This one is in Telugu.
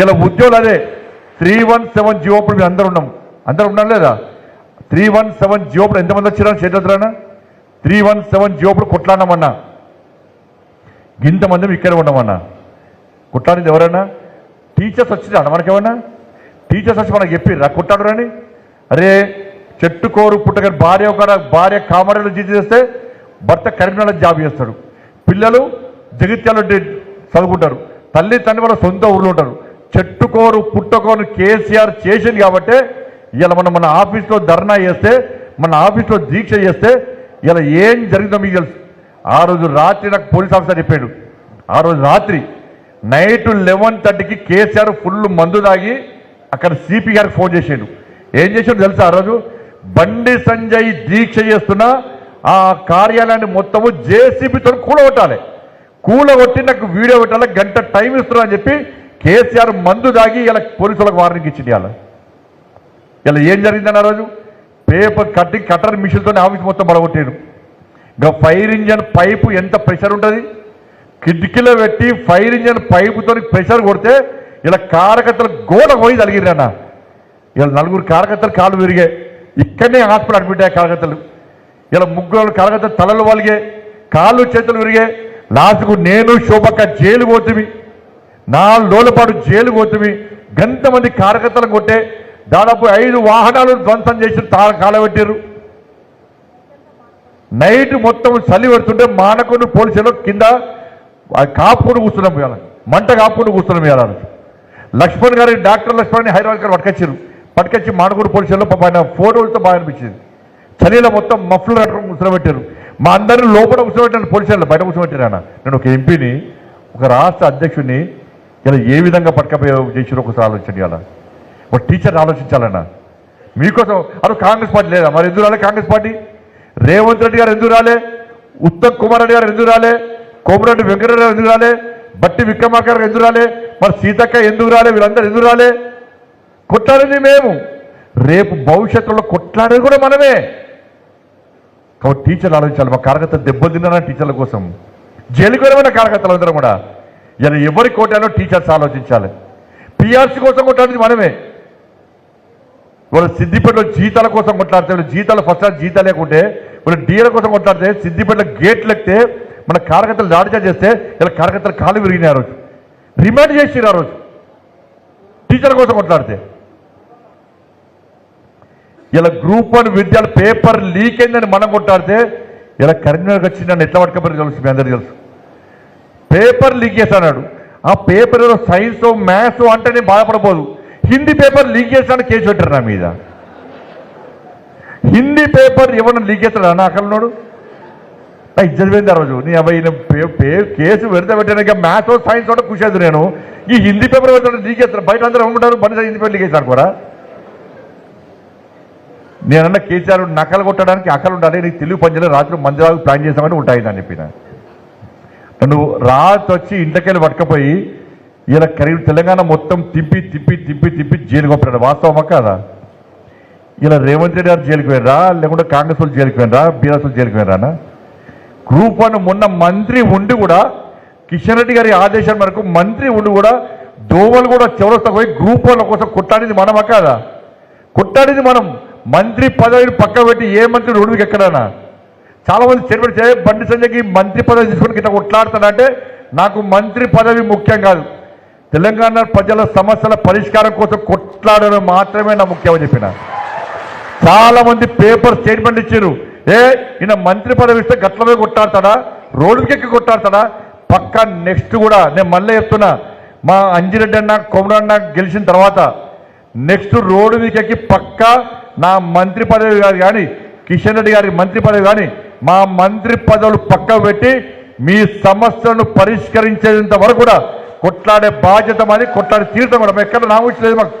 ఇలా ఉద్యోగులు అదే. త్రీ వన్ సెవెన్ జియోపుడు మేము అందరు ఉన్నాం. అందరు ఉన్నాం లేదా? త్రీ వన్ సెవెన్ జియోపుడు ఎంతమంది వచ్చారా చేతురానా త్రీ వన్ సెవెన్ జియోపుడు కొట్లాడినామన్నా. ఇంతమంది ఇక్కడే ఉన్నామన్నా. కొట్లాడింది ఎవరైనా టీచర్స్ వచ్చిరా మనకేమన్నా? టీచర్స్ వచ్చి మనకు చెప్పిర్రా? కొట్టాడు అని అరే చెట్టుకోరు పుట్టగారు భార్య ఒక భార్య కామరేలో జీతం చేస్తే భర్త కరీంనగర్ జాబ్ చేస్తాడు. పిల్లలు జగిత్యాలు చదువుకుంటారు. తల్లి తండ్రి వాళ్ళ సొంత ఊర్లో ఉంటారు. చెట్టుకోరు పుట్టకోరు కేసీఆర్ చేసింది కాబట్టి ఇలా మనం మన ఆఫీస్లో ధర్నా చేస్తే మన ఆఫీస్లో దీక్ష చేస్తే ఇలా ఏం జరిగిందో మీకు తెలుసు. ఆ రోజు రాత్రి నాకు పోలీస్ ఆఫీసర్ చెప్పాడు. ఆ రోజు రాత్రి నైట్ లెవెన్ థర్టీకి కేసీఆర్ ఫుల్ మందు తాగి అక్కడ సిపి గారికి ఫోన్ చేసాడు. ఏం చేసాడు తెలుసా? ఆ రోజు బండి సంజయ్ దీక్ష చేస్తున్న ఆ కార్యాలయాన్ని మొత్తము జేసీబీతో కూలగొట్టాలి. కూలగొట్టి నాకు వీడియో పెట్టాలి గంట టైం ఇస్తున్నా అని చెప్పి కేసీఆర్ మందు దాగి ఇలా పోలీసులకు వార్నింగ్ ఇచ్చింది ఇలా ఇలా ఏం జరిగిందని ఆ రోజు? పేపర్ కట్టి కట్టర్ మిషన్తో ఆఫీస్ మొత్తం పడగొట్టాడు ఇంకా ఫైర్ ఇంజన్ పైపు ఎంత ప్రెషర్ ఉంటుంది? కిటికీలో పెట్టి ఫైర్ ఇంజన్ పైపుతో ప్రెషర్ కొడితే ఇలా కార్యకర్తలు గోడ పోయి తలిగిరన్న ఇలా నలుగురు కారకత్తలు కాళ్ళు విరిగాయి ఇక్కడనే హాస్పిటల్ అడ్మిట్ అయ్యాయి కార్యకర్తలు ఇలా ముగ్గురు కారకత్తలు తలలు వలిగే. కాళ్ళు చేతులు విరిగాయి లాస్ట్కు నేను శోభక్క జైలు నాలుగు రోజుల పాటు జైలు పోతుమి గంట మంది కార్యకర్తలు కొట్టే దాదాపు ఐదు వాహనాలు ధ్వంసం చేసి కాలబెట్టారు నైట్ మొత్తం చలి పెడుతుంటే మానకుడు పోలీసులు కింద ఆ కాపుకొని కూర్చున్నాం ఇవాళ. మంట కాపుకొని కూర్చున్నాం ఇవాళ. లక్ష్మణ్ గారి డాక్టర్ లక్ష్మణ్ హైదరాబాద్ గారు పట్టుకొచ్చారు పట్టుకొచ్చి మానకొండ పోలీసుల్లో ఆయన ఫోటోలతో బాగా అనిపించింది. చలిలో మొత్తం మఫ్లు కట్టుకుని కూర్చోబెట్టారు మా అందరిని లోపల కూర్చోబెట్టాను పోలీసులు బయట కూర్చోబెట్టారు ఆయన. నేను ఒక ఎంపీని ఒక రాష్ట్ర అధ్యక్షుడిని ఇలా ఏ విధంగా పట్టుకపోయి చేసిరో ఒకసారి ఆలోచించండి అలా ఒక టీచర్ ఆలోచించాలన్నా. మీకోసం అటు కాంగ్రెస్ పార్టీ లేదా? మరి ఎందుకు రాలే కాంగ్రెస్ పార్టీ? రేవంత్ రెడ్డి గారు ఎందుకు రాలే? ఉత్తమ్ కుమార్ రెడ్డి గారు ఎందుకు రాలే? కోమరెడ్డి వెంకటరెడ్డి గారు ఎందుకు రాలే? బట్టి విక్రమార్క గారు ఎందుకు రాలే? మరి సీతక్క ఎందుకు రాలే? వీళ్ళందరూ ఎందుకు రాలే? కొట్లాడింది మేము. రేపు భవిష్యత్తులో కొట్లాడేది కూడా మనమే. కాబట్టి టీచర్లు ఆలోచించాలి. మా కార్యకర్త దెబ్బతిన్నారా టీచర్ల కోసం? జైలుకు వెళ్ళిన కార్యకర్తలు అందరం కూడా. ఇలా ఎవరి కోటాలో టీచర్స్ ఆలోచించాలి. పిఆర్సీ కోసం కొట్లాడింది మనమే. వాళ్ళు సిద్దిపేటలో జీతాల కోసం కొట్లాడితే జీతాలు ఫస్ట్ క్లాస్ జీతాలు లేకుంటే వీళ్ళు డీల కోసం కొట్లాడితే సిద్దిపేటలో గేట్లు ఎక్కితే మన కార్యకర్తలు దాడిచా చేస్తే ఇలా కార్యకర్తలు కాలు విరిగినాయి ఆ రోజు. రిమాండ్ చేసిరు ఆ రోజు. టీచర్ కోసం కొట్లాడితే. ఇలా గ్రూప్ వన్ విద్యార్థి పేపర్ లీక్ అయిందని మనం కొట్లాడితే ఇలా కరీంనగర్ వచ్చింది నన్ను ఎట్లా పట్టుకపోయారు తెలుసు మీ అందరికీ తెలుసు. పేపర్ లీక్ చేస్తాడు ఆ పేపర్ ఏదో సైన్స్ మ్యాథ్స్ అంటే నేను బాధపడబోదు. హిందీ పేపర్ లీక్ చేస్తాను కేసు పెట్టారు నా మీద. హిందీ పేపర్ ఎవరన్నా లీక్ చేస్తాడా? నా అక్కడన్నాడు నా ఇజ్జత పోయింది ఆ రోజు. నీ అబ్బాయి కేసు పెడితే పెట్టాను. మ్యాథ్స్ సైన్స్ కూడా కూర్చోదు నేను. ఈ హిందీ పేపర్ పెట్టాడు లీక్ చేస్తాను బయట అందరూ ఏమంటారు? బండి హిందీ పేపర్ లీక్ చేశాను కూడా నేనన్నా కేసీఆర్ నకలు కొట్టడానికి అక్కలు ఉండాలి నీకు తెలుగు పంజలో రాత్రి మందిరాలు ప్లాన్ చేసామని ఉంటాయి అని చెప్పిన. నువ్వు రాత్రి వచ్చి ఇంటికెళ్ళి పట్టుకపోయి ఇలా కరీ తెలంగాణ మొత్తం తిప్పి తిప్పి తిప్పి తిప్పి జైలుకి పంపాడు. వాస్తవమా కాదా? ఇలా రేవంత్ రెడ్డి గారు జైలుకి పోయినరా? లేకుంటే కాంగ్రెస్ వాళ్ళు జైలుకి పోయినరా? బీఆర్ఎస్ వాళ్ళు జైలుకి గ్రూప్ వన్ మొన్న మంత్రి ఉండి కూడా కిషన్ రెడ్డి గారి ఆదేశం మేరకు మంత్రి ఉండి కూడా దోవలు కూడా చివరస్తా పోయి గ్రూప్ వన్ కోసం కొట్టాడింది మనమా కాదా? కొట్టాడింది మనం. మంత్రి పదవిని పక్క పెట్టి ఏ మంత్రి ఉడికి ఎక్కడానా? చాలా మంది చెరువుడు బండి సంజయ్కి మంత్రి పదవి తీసుకుని ఇట్లా కొట్లాడుతానంటే నాకు మంత్రి పదవి ముఖ్యం కాదు. తెలంగాణ ప్రజల సమస్యల పరిష్కారం కోసం కొట్లాడడం మాత్రమే నా ముఖ్యం చెప్పిన. చాలా మంది పేపర్ స్టేట్మెంట్ ఇచ్చారు. ఏ ఈయన మంత్రి పదవి ఇస్తే గట్లమే కొట్టాడతాడా రోడ్డుకెక్కి కొట్టాడతాడా పక్క నెక్స్ట్ కూడా నేను మళ్ళీ చెప్తున్నా. మా అంజిరెడ్డి అన్న కొమరన్న గెలిచిన తర్వాత నెక్స్ట్ రోడ్డు మీకెక్కి పక్క నా మంత్రి పదవి గారు కానీ కిషన్ రెడ్డి గారి మంత్రి పదవి కానీ మా మంత్రి పదవులు పక్క పెట్టి మీ సమస్యలను పరిష్కరించేంత వరకు కూడా కొట్లాడే బాధ్యత మాది కొట్లాడి తీర్థం కూడా. ఎక్కడ నా లేదు మాకు.